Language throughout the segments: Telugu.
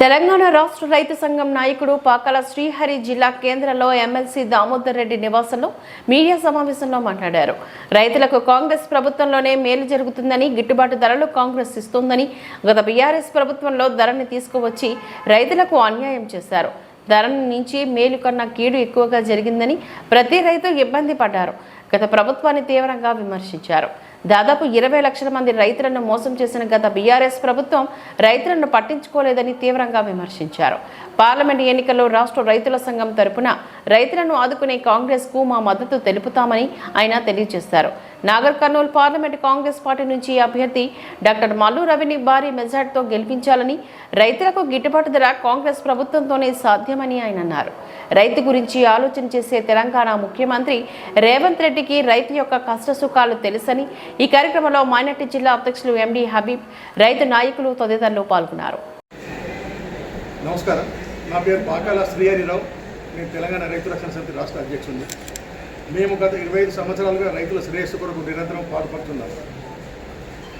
తెలంగాణ రాష్ట్ర రైతు సంఘం నాయకుడు పాకాల శ్రీహరి జిల్లా కేంద్రంలో ఎమ్మెల్సీ దామోదర్ రెడ్డి నివాసంలో మీడియా సమావేశంలో మాట్లాడారు. రైతులకు కాంగ్రెస్ ప్రభుత్వంలోనే మేలు జరుగుతుందని గిట్టుబాటు ధరలు కాంగ్రెస్ ఇస్తోందని గత బీఆర్ఎస్ ప్రభుత్వంలో ధరని తీసుకువచ్చి రైతులకు అన్యాయం చేశారు. ధరను నుంచి మేలు కన్నా కీడు ఎక్కువగా జరిగిందని ప్రతి రైతు ఇబ్బంది పడ్డారు. గత ప్రభుత్వాన్ని తీవ్రంగా విమర్శించారు. దాదాపు ఇరవై లక్షల మంది రైతులను మోసం చేసిన గత బీఆర్ఎస్ ప్రభుత్వం రైతులను పట్టించుకోలేదని తీవ్రంగా విమర్శించారు. పార్లమెంట్ ఎన్నికల్లో రాష్ట్ర రైతుల సంఘం తరపున రైతులను ఆదుకునే కాంగ్రెస్కు మా మద్దతు తెలుపుతామని ఆయన తెలియజేశారు. Nagar Kurnool parliament Congress party నుంచి అభ్యర్థి డాక్టర్ మల్లు రవిని భారీ మెజార్టీతో గెలిపించాలని రైతులకు గిట్టుబాటు ధర కాంగ్రెస్ ప్రభుత్వంతోనే సాధ్యమని ఆయన అన్నారు. రైతు గురించి ఆలోచన చేసే తెలంగాణ ముఖ్యమంత్రి రేవంత్ రెడ్డికి రైతు యొక్క కష్టసుఖాలు తెలుసని ఈ కార్యక్రమంలో మైనార్టీ జిల్లా అధ్యక్షులు ఎండి హబీబ్ రైతు నాయకులు తదితరులు పాల్గొన్నారు. నమస్కారం. నా పేరు బాకాల శ్రీహరిరావు. నేను తెలంగాణ రైతు రక్షణ సమితి రాష్ట్ర అధ్యక్షుడిని. మేము గత ఇరవై ఐదు సంవత్సరాలుగా రైతుల శ్రేయస్సు కొరకు నిరంతరం పాటుపడుతున్నాం.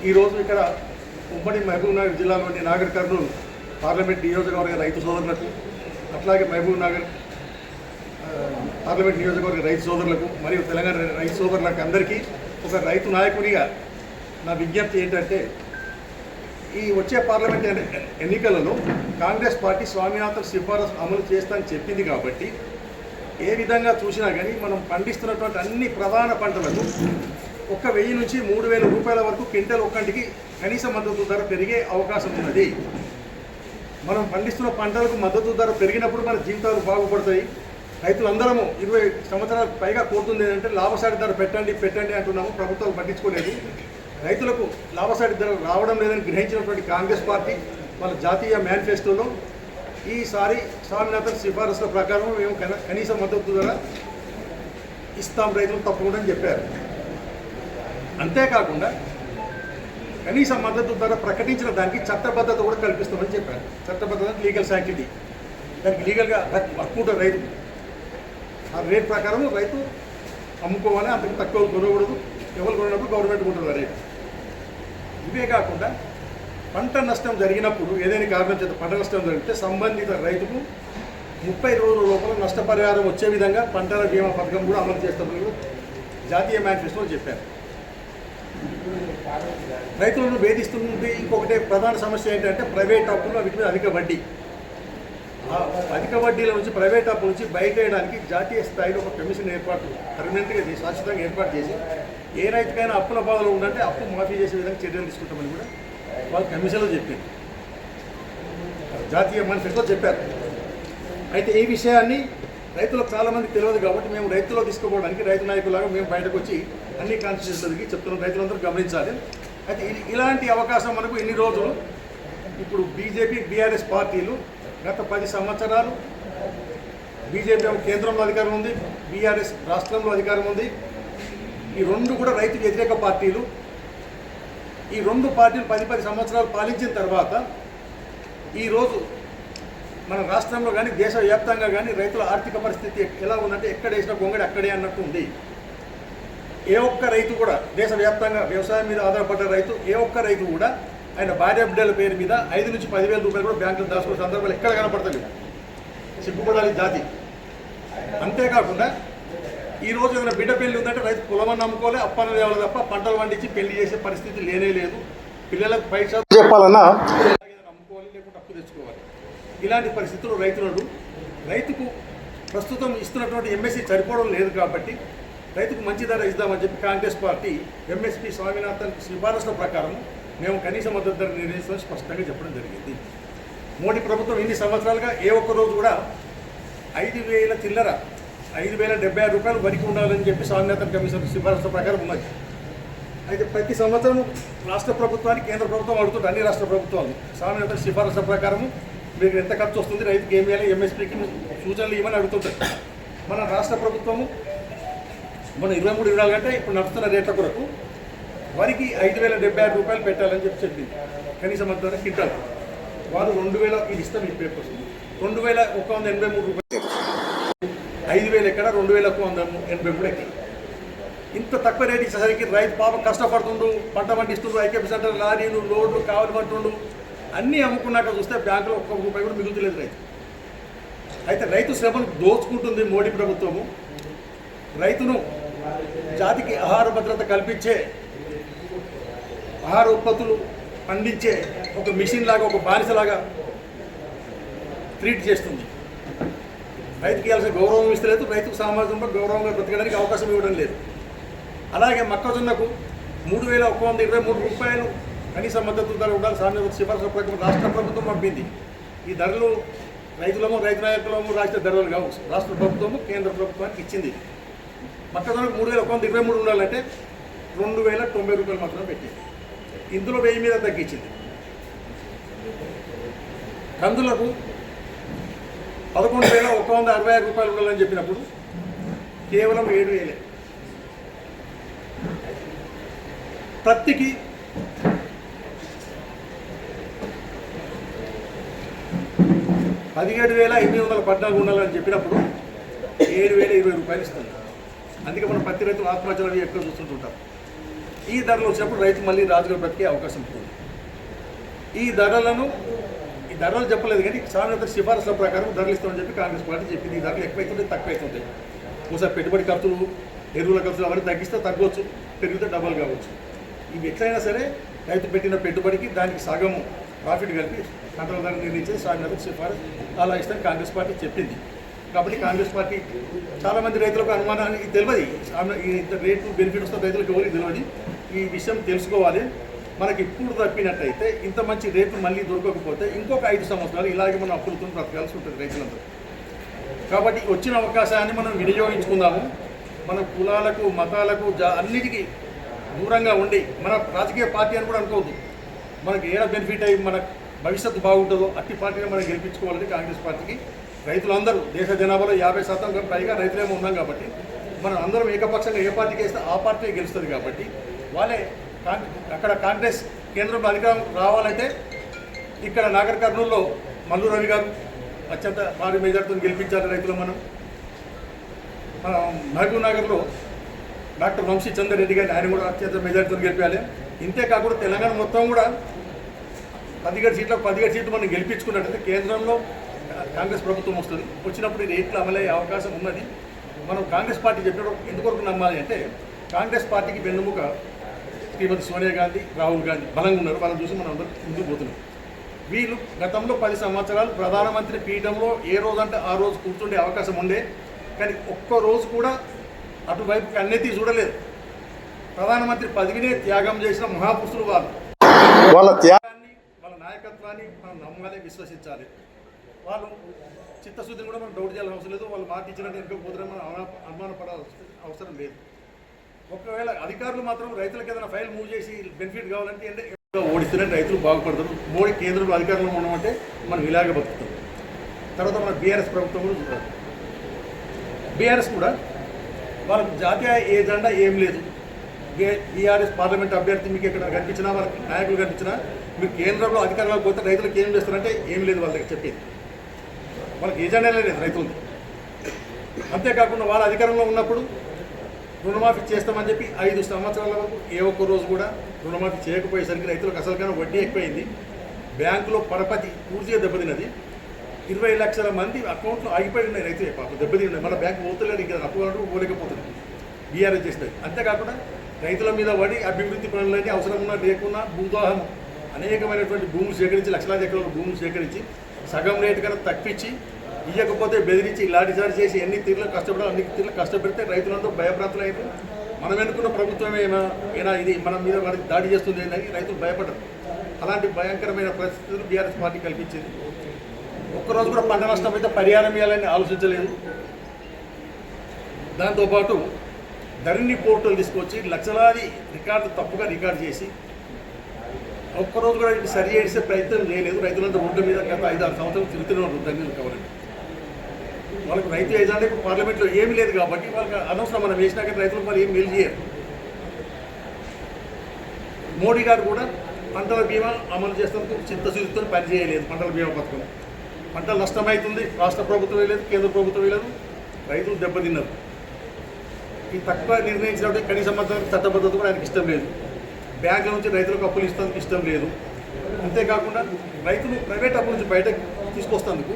ఈరోజు ఇక్కడ ఉమ్మడి మహబూబ్నగర్ జిల్లాలోని నాగర్ కర్నూలు పార్లమెంట్ నియోజకవర్గ రైతు సోదరులకు అట్లాగే మహబూబ్నగర్ పార్లమెంట్ నియోజకవర్గ రైతు సోదరులకు మరియు తెలంగాణ రైతు సోదరులకు అందరికీ ఒక రైతు నాయకునిగా నా విజ్ఞప్తి ఏంటంటే ఈ వచ్చే పార్లమెంట్ ఎన్నికలలో కాంగ్రెస్ పార్టీ స్వామినాథన్ సిఫారసు అమలు చేస్తానని చెప్పింది కాబట్టి ఏ విధంగా చూసినా కానీ మనం పండిస్తున్నటువంటి అన్ని ప్రధాన పంటలకు ఒక వెయ్యి నుంచి మూడు వేల రూపాయల వరకు క్వింటల్ ఒక్కంటికి కనీస మద్దతు ధర పెరిగే అవకాశం ఉన్నది. మనం పండిస్తున్న పంటలకు మద్దతు ధర పెరిగినప్పుడు మన జీవితాలు బాగుపడతాయి. రైతులందరము ఇరవై సంవత్సరాలకు పైగా కోరుతుంది ఏంటంటే లాభసాటి ధర పెట్టండి పెట్టండి అంటున్నాము. ప్రభుత్వాలు పట్టించుకోలేదు. రైతులకు లాభసాటి ధర రావడం లేదని గ్రహించినటువంటి కాంగ్రెస్ పార్టీ వాళ్ళ జాతీయ మేనిఫెస్టోలో ఈసారి స్వామినాథన్ సిఫారసుల ప్రకారం మేము కన- కనీస మద్దతు ధర ఇస్తాం రైతులు తప్పకుండా అని చెప్పారు. అంతేకాకుండా కనీస మద్దతు ధర ప్రకటించిన దానికి చట్టబద్ధత కూడా కల్పిస్తామని చెప్పారు. చట్టబద్ధత లీగల్ శాంక్టిటీ. దానికి లీగల్గా హక్కు ఉంటుంది రైతు. ఆ రేట్ ప్రకారం రైతు అమ్ముకోవాలి అంతకు తక్కువ కొనకూడదు. ఎవరు కొన్నప్పుడు గవర్నమెంట్ కొంటుంది ఆ రేటు. ఇవే కాకుండా పంట నష్టం జరిగినప్పుడు ఏదైనా కారణం చేత పంట నష్టం జరిగితే సంబంధిత రైతుకు ముప్పై రోజుల లోపల నష్టపరిహారం వచ్చే విధంగా పంటల బీమా పథకం కూడా అమలు చేస్తామని జాతీయ మేనిఫెస్టోలో చెప్పారు. రైతులను వేధిస్తుంది ఇంకొకటే ప్రధాన సమస్య ఏంటంటే ప్రైవేట్ అప్పులు వీటి మీద అధిక వడ్డీ. అధిక వడ్డీల నుంచి ప్రైవేట్ అప్పు నుంచి బయటేయడానికి జాతీయ స్థాయిలో ఒక కమిషన్ ఏర్పాటు పర్మనెంట్గా చేసి శాశ్వతంగా ఏర్పాటు చేసి ఏ రైతుకైనా అప్పుల బాధలో ఉందంటే అప్పు మాఫీ చేసే విధంగా చర్యలు తీసుకుంటామని కూడా వాళ్ళు కమిషన్లో చెప్పింది జాతీయ మేనిఫెస్టో చెప్పారు. అయితే ఈ విషయాన్ని రైతులకు చాలామంది తెలియదు కాబట్టి మేము రైతుల్లో తీసుకోవడానికి రైతు నాయకులాగా మేము బయటకు వచ్చి అన్ని కాన్స్టిట్యూషన్లకి చెప్తున్నాం. రైతులందరూ గమనించాలి. అయితే ఇ- ఇలాంటి అవకాశం మనకు ఇన్ని రోజులు ఇప్పుడు బీజేపీ బీఆర్ఎస్ పార్టీలు గత పది సంవత్సరాలు బీజేపీ కేంద్రంలో అధికారం ఉంది బీఆర్ఎస్ రాష్ట్రంలో అధికారం ఉంది. ఈ రెండు కూడా రైతు వ్యతిరేక పార్టీలు. ఈ రెండు పార్టీలు పది పది సంవత్సరాలు పాలించిన తర్వాత ఈరోజు మన రాష్ట్రంలో కానీ దేశవ్యాప్తంగా కానీ రైతుల ఆర్థిక పరిస్థితి ఎలా ఉందంటే ఎక్కడ వేసిన గొంగడి అక్కడే అన్నట్టు ఉంది. ఏ ఒక్క రైతు కూడా దేశవ్యాప్తంగా వ్యవసాయం మీద ఆధారపడ్డ రైతు ఏ ఒక్క రైతు కూడా ఆయన భార్య బిడ్డల పేరు మీద ఐదు నుంచి పదివేల రూపాయలు కూడా బ్యాంకులో దాచుకునే సందర్భాలు ఎక్కడ కనపడతలేదు సిగ్గుపడాలి జాతి. అంతేకాకుండా ఈ రోజు ఏదైనా బిడ్డ పెళ్ళి ఉందంటే రైతు పొలమని నమ్ముకోలే అప్పన తేవాలి తప్ప పంటలు పండించి పెళ్ళి చేసే పరిస్థితి లేనే లేదు. పిల్లలకు పైస చెప్పాలన్నా నమ్ముకోవాలి లేకుంటే అప్పు తెచ్చుకోవాలి. ఇలాంటి పరిస్థితుల్లో రైతులు రైతుకు ప్రస్తుతం ఇస్తున్నటువంటి ఎంఎస్సి సరిపోవడం లేదు కాబట్టి రైతుకు మంచి ధర ఇద్దామని చెప్పి కాంగ్రెస్ పార్టీ ఎంఎస్పి స్వామినాథన్ సిఫారసుల ప్రకారం మేము కనీస మద్దతు ధర నిర్ణయిస్తామని స్పష్టంగా చెప్పడం జరిగింది. మోడీ ప్రభుత్వం ఇన్ని సంవత్సరాలుగా ఏ ఒక్క రోజు కూడా ఐదు వేల చిల్లర ఐదు వేల డెబ్బై ఆరు రూపాయలు వరికి ఉండాలని చెప్పి స్వామినాథన్ కమిషన్ సిఫార్సు ప్రకారం ఉన్నది. అయితే ప్రతి సంవత్సరం రాష్ట్ర ప్రభుత్వానికి కేంద్ర ప్రభుత్వం అడుగుతుంది అన్ని రాష్ట్ర ప్రభుత్వాలు. స్వామినాథన్ సిఫార్సు ప్రకారం మీకు ఎంత ఖర్చు వస్తుంది రైతుకి ఏం వేయాలి ఎంఎస్పీకి సూచనలు ఇవ్వమని అడుగుతుంటారు మన రాష్ట్ర ప్రభుత్వము మన ఇరవై మూడు ఇరవై ఇప్పుడు నడుస్తున్న రేట్ల కొరకు వరికి ఐదు వేల డెబ్బై ఆరు రూపాయలు పెట్టాలని చెప్పి చెప్పింది. కనీసం మద్దతు క్వింటాల్ వారు రెండు వేల ఇది ఇస్తాం ఈ పేపర్స్. రెండు వేల ఒక వంద ఎనభై మూడు రూపాయలు. ఐదు వేలు ఎక్కడ రెండు వేల ఒక వంద ఎనభై మూడు ఎక్కడ? ఇంత తక్కువ రేట్ ఇచ్చేసరికి రైతు పాపం కష్టపడుతుండు పంట పండిస్తుండ్రు ఐకేపీ సెంటర్ లారీలు లోడ్లు కావాలి పడుతుండు. అన్నీ అమ్ముకున్నాక చూస్తే బ్యాంకులో ఒక్క రూపాయి కూడా మిగులుతలేదు రైతు. అయితే రైతు శ్రమను దోచుకుంటుంది మోడీ ప్రభుత్వము. రైతును జాతికి ఆహార భద్రత కల్పించే ఆహార ఉత్పత్తులు పండించే ఒక మిషన్ లాగా ఒక బానిసలాగా ట్రీట్ చేస్తుంది. రైతుకి ఇవ్వాల్సిన గౌరవం ఇస్తలేదు రైతుకు సమాజంలో గౌరవంగా బ్రతకడానికి అవకాశం ఇవ్వడం లేదు. అలాగే మొక్కజొన్నకు మూడు వేల ఒక్క వంద ఇరవై మూడు రూపాయలు కనీస మద్దతు ధర ఉండాలి సామ్య సిఫార్సు ప్రకారం రాష్ట్ర ప్రభుత్వం పంపింది. ఈ ధరలు రైతులము రైతు నాయకులము రాష్ట్ర ధరలు కావు. రాష్ట్ర ప్రభుత్వము కేంద్ర ప్రభుత్వానికి ఇచ్చింది. మొక్కజొన్నకు మూడు వేల ఒక్క వంద ఇరవై మూడు ఉండాలంటే రెండు వేల తొంభై రూపాయలు మాత్రమే పెట్టింది. ఇందులో వెయ్యి మీద తగ్గించింది. కందులకు పదకొండు వేల ఒక వంద అరవై ఆరు రూపాయలు ఉండాలని చెప్పినప్పుడు కేవలం ఏడు వేలే. పత్తికి పదిహేడు వేల ఎనిమిది వందల పద్నాలుగు ఉండాలని చెప్పినప్పుడు ఏడు వేల ఇరవై రూపాయలు ఇస్తుంది. అందుకే మనం పత్తి రైతులు ఆత్మహత్యలు అవి ఎక్కువ చూస్తుంటుంటాం ఈ ధరలు వచ్చినప్పుడు రైతు మళ్ళీ రాజుగారు బ్రతికే అవకాశం ఉంటుంది. ఈ ధరలను ఈ ధరలు చెప్పలేదు కానీ సాధారణ సిఫారసుల ప్రకారం ధరలు ఇస్తామని చెప్పి కాంగ్రెస్ పార్టీ చెప్పింది. ఈ ధరలు ఎక్కువైతుంటాయి తక్కువైతుంటాయి. ఒకసారి పెట్టుబడి ఖర్చులు ఎరువుల ఖర్చులు అవన్నీ తగ్గిస్తే తగ్గవచ్చు. పెరిగితే డబల్ కావచ్చు. ఇవి ఎట్లయినా సరే రైతు పెట్టిన పెట్టుబడికి దానికి సగం ప్రాఫిట్ కలిపి కంట్రోల్ ధర నిర్ణయించే సాధారణ సిఫారసు అలా ఇస్తామని కాంగ్రెస్ పార్టీ చెప్పింది. కాబట్టి కాంగ్రెస్ పార్టీ చాలామంది రైతులకు అనుమానాన్ని తెలియదు. ఈ ఇంత రేటు బెనిఫిట్ వస్తున్న రైతులకు ఎవరికి తెలియదు. ఈ విషయం తెలుసుకోవాలి. మనకి ఇప్పుడు తప్పినట్టయితే ఇంత మంచి రేట్లు మళ్ళీ దొరకకపోతే ఇంకొక ఐదు సంవత్సరాలు ఇలాగే మనం అప్పులతో బ్రతకాల్సి ఉంటుంది రైతులందరూ. కాబట్టి వచ్చిన అవకాశాన్ని మనం వినియోగించుకుందాము. మన కులాలకు మతాలకు జా అన్నిటికీ దూరంగా ఉండి మన రాజకీయ పార్టీ అని కూడా అనుకోవద్దు. మనకి ఏడ బెనిఫిట్ అయ్యి మన భవిష్యత్తు బాగుంటుందో అట్టి పార్టీని మనం గెలిపించుకోవాలని కాంగ్రెస్ పార్టీకి రైతులందరూ దేశ జనాభాలో యాభై శాతం పైగా రైతులేమో ఉన్నాం కాబట్టి మనం అందరం ఏకపక్షంగా ఏ పార్టీకి వేస్తే ఆ పార్టీ గెలుస్తుంది కాబట్టి వాళ్ళే అక్కడ కాంగ్రెస్ కేంద్రంలో అధికారం రావాలంటే ఇక్కడ నాగర్ కర్నూలులో మల్లు రవి గారు అత్యంత భారీ మెజార్టీతో గెలిపించారు రైతులు మనం. మన మహబూబ్ నగర్లో డాక్టర్ వంశీ చంద్ర రెడ్డి గారిని ఆయన కూడా అత్యంత మెజార్టీతో గెలిపాలి. ఇంతే కాకుండా తెలంగాణ మొత్తం కూడా పదిహేడు సీట్లకు పదిహేడు సీట్లు మనం గెలిపించుకున్నట్టయితే కేంద్రంలో కాంగ్రెస్ ప్రభుత్వం వస్తుంది. వచ్చినప్పుడు ఇది రేట్లు అమలయ్యే అవకాశం ఉన్నది. మనం కాంగ్రెస్ పార్టీ చెప్పినప్పుడు ఎందుకొరకు నమ్మాలి అంటే కాంగ్రెస్ పార్టీకి వెన్నుముక శ్రీమతి సోనియా గాంధీ రాహుల్ గాంధీ బలంగా ఉన్నారు. వాళ్ళని చూసి మనం అందరం ముందుకు పోతున్నాం. వీళ్ళు గతంలో పది సంవత్సరాలు ప్రధానమంత్రి పీఠంలో ఏ రోజు అంటే ఆ రోజు కూర్చుండే అవకాశం ఉండే కానీ ఒక్క రోజు కూడా అటువైపు కన్నెత్తి చూడలేదు. ప్రధానమంత్రి పదవినే త్యాగం చేసిన మహాపురుషులు వాళ్ళు. వాళ్ళ త్యాగాన్ని వాళ్ళ నాయకత్వాన్ని మనం నమ్మాలి విశ్వసించాలి. వాళ్ళు చిత్తశుద్ధిని కూడా మనం డౌట్ చేయాల్సిన అవసరం లేదు. వాళ్ళు మాట ఇచ్చినట్టు ఎన్నుకోపోతారని మనం అనుమాన- అనుమానపడాల్సిన అవసరం లేదు. ఒకవేళ అధికారులు మాత్రం రైతులకు ఏదైనా ఫైల్ మూవ్ చేసి బెనిఫిట్ కావాలంటే అంటే ఓడిస్తేనే రైతులు బాగుపడతారు. మోడీ కేంద్రంలో అధికారంలో ఉండమంటే మనం ఇలాగే బతుకుతాం. తర్వాత మన బీఆర్ఎస్ ప్రభుత్వం కూడా బీఆర్ఎస్ కూడా వాళ్ళకి జాతీయ ఏజెండా ఏం లేదు. బీఆర్ఎస్ పార్లమెంట్ అభ్యర్థి మీకు ఇక్కడ కనిపించినా వాళ్ళకి నాయకులు కనిపించినా మీరు కేంద్రంలో అధికారంలో పోతే రైతులకు ఏం చేస్తారంటే ఏం లేదు వాళ్ళ దగ్గర చెప్పేది. వాళ్ళకి ఏజెండా లేదు రైతులు అంతేకాకుండా వాళ్ళ అధికారంలో ఉన్నప్పుడు రుణమాఫీ చేస్తామని చెప్పి ఐదు సంవత్సరాల వరకు ఏ ఒక్క రోజు కూడా రుణమాఫీ చేయకపోయేసరికి రైతులకు అసలుకైనా వడ్డీ ఎక్కువైంది. బ్యాంకులో పరపతి పూర్తిగా దెబ్బతిన్నది. ఇరవై లక్షల మంది అకౌంట్లో ఆగిపోయి ఉన్నాయి రైతు పాపం దెబ్బతిన్నాయి మన బ్యాంకు పోతలేదు ఇంకా అప్పు అంటూ పోలేకపోతుంది. బీఆర్ఎస్ చేస్తుంది అంతేకాకుండా రైతుల మీద పడి అభివృద్ధి పనులన్నీ అవసరం ఉన్నా లేకున్నా భూదాహం అనేకమైనటువంటి భూములు సేకరించి లక్షలాది ఎకరాల భూములు సేకరించి సగం రేటు కన్నా తప్పించి ఇవ్వకపోతే బెదిరించి లాఠీచార్జ్ చేసి ఎన్ని తీర్లు కష్టపడాలి అన్ని తీర్లు కష్టపెడితే రైతులందరూ భయభ్రాంతులు మనం ఎన్నుకున్న ప్రభుత్వమేనా ఏనా ఇది మన మీద వారికి దాడి చేస్తుంది ఏంటని రైతులు భయపడరు. అలాంటి భయంకరమైన పరిస్థితులు బీఆర్ఎస్ పార్టీ కల్పించింది. ఒక్కరోజు కూడా పంట నష్టం అయితే పరిహారం ఇవ్వాలని ఆలోచించలేదు. దాంతోపాటు ధరణి పోర్టల్ తీసుకొచ్చి లక్షలాది రికార్డు తప్పుగా రికార్డు చేసి ఒక్కరోజు కూడా ఇది సరి చేసే ప్రయత్నం చేయలేదు. రైతులంతా రోడ్డు మీద గత ఐదు ఆరు సంవత్సరాలు తిరుగుతూనే ఉన్నారు ధరణి కావాలని. వాళ్ళకి రైతు ఏజెండా ఇప్పుడు పార్లమెంట్లో ఏమీ లేదు కాబట్టి వాళ్ళకి అనవసరం మనం వేసినాక రైతులకు మరి ఏం మేలు చేయరు. మోడీ గారు కూడా పంటల బీమా అమలు చేసేందుకు చిత్తశుద్ధితో పనిచేయలేదు పంటల బీమా పథకం. పంటలు నష్టమవుతుంది రాష్ట్ర ప్రభుత్వం వేయలేదు కేంద్ర ప్రభుత్వం వేయలేదు రైతులు దెబ్బతిన్నారు. ఈ తక్కువ నిర్ణయించినప్పుడు కనీస మద్దతు చట్టబద్ధత కూడా ఆయనకి ఇష్టం లేదు. బ్యాంకుల నుంచి రైతులకు అప్పులు ఇస్తానికి ఇష్టం లేదు. అంతేకాకుండా రైతులు ప్రైవేట్ అప్పుల నుంచి బయటకు తీసుకొస్తందుకు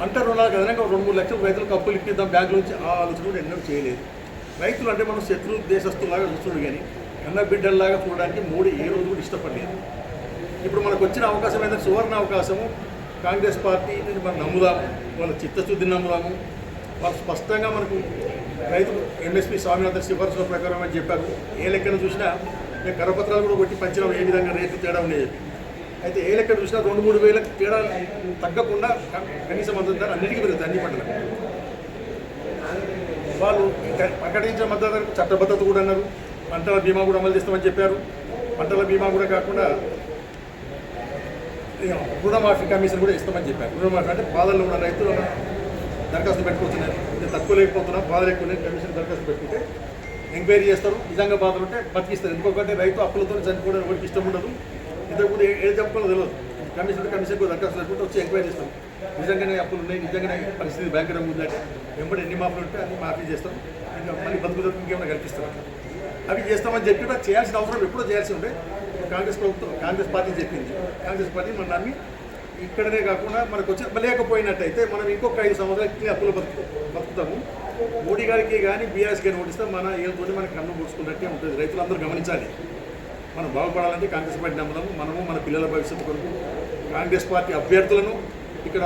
పంట రుణాలకు అదనంగా రెండు మూడు లక్షలు రైతులకు అప్పులు ఇప్పిద్దాం. బ్యాంకు నుంచి ఆ ఆలోచన కూడా ఎన్నడూ చేయలేదు. రైతులు అంటే మనం శత్రు దేశస్తులాగా చూస్తుండే కానీ కన్న బిడ్డల్లాగా చూడడానికి మోడీ ఏ రోజు కూడా ఇష్టపడలేదు. ఇప్పుడు మనకు వచ్చిన అవకాశం ఏంటంటే సువర్ణ అవకాశము. కాంగ్రెస్ పార్టీని మనం నమ్ముదాము. వాళ్ళ చిత్తశుద్ధిని నమ్ముదాము. వాళ్ళు స్పష్టంగా మనకు రైతు ఎంఎస్పీ స్వామినాథన్ సిఫార్సుల ప్రకారం అని చెప్పారు. ఏ లెక్కన చూసినా మేము కరపత్రాలు కూడా కొట్టి పంచడం ఏ విధంగా రేట్లు తేడా ఉండేది? చెప్పి అయితే ఏ లెక్క చూసినా రెండు మూడు వేల తేడా తగ్గకుండా కనీసం కనీస మద్దతు ధర అన్నిటికీ పెరుగుతుంది అన్ని పంటలకు. వాళ్ళు ప్రకటించిన మద్దతు ధరకు చట్టబద్ధత కూడా అన్నారు. పంటల బీమా కూడా అమలు చేస్తామని చెప్పారు. పంటల బీమా కూడా కాకుండా రుణమాఫీ కమిషన్ కూడా ఇస్తామని చెప్పారు. రుణమాఫీ అంటే బాధల్లో ఉన్న రైతులు దరఖాస్తు పెట్టుకుంటున్నారు. నేను తట్టుకోలేకపోతున్నా బాధలు ఎక్కువ లేదు కమిషన్ దరఖాస్తు పెట్టుకుంటే ఎంక్వైరీ చేస్తారు. నిజంగా బాధలు ఉంటే బతికిస్తారు. ఎందుకంటే రైతు అప్పులతో చనిపోవడం ఎవరికి ఇష్టం ఉండదు. ఇంతకుముందు ఏం ఏది చెప్పుకోవాలో తెలియదు. కమిషన్ కమిషన్ కూడా దరఖాస్తు చేసుకుంటే వచ్చి ఎంక్వైరీ చేస్తాం. నిజంగానే అప్పులు ఉన్నాయి నిజంగానే పరిస్థితి బ్యాంకరం ఉందంటే వెంబడి ఎన్ని మాఫీలు ఉంటే అన్ని మాఫీ చేస్తాం. ఇంకా మళ్ళీ బతుకుదలకు ఇంకేమైనా కల్పిస్తాం అవి చేస్తామని చెప్పి చేయాల్సిన అవసరం ఎప్పుడో చేయాల్సి ఉండే. కాంగ్రెస్ ప్రభుత్వం కాంగ్రెస్ పార్టీ చెప్పింది. కాంగ్రెస్ పార్టీ మన నమ్మి ఇక్కడనే కాకుండా మనకు వచ్చి లేకపోయినట్టయితే మనం ఇంకొక ఐదు సంవత్సరాలు అప్పులు బతుకు బతుకుతాము. మోడీ గారికి కానీ బీఆర్ఎస్ గారిని ఓడిస్తే మన ఏదో మనకి కన్ను పూసుకున్నట్టే ఉంటుంది. రైతులందరూ గమనించాలి. మనం బాగుపడాలంటే కాంగ్రెస్ పార్టీ నమ్మడము మనము మన పిల్లల భవిష్యత్తు కొరకు కాంగ్రెస్ పార్టీ అభ్యర్థులను ఇక్కడ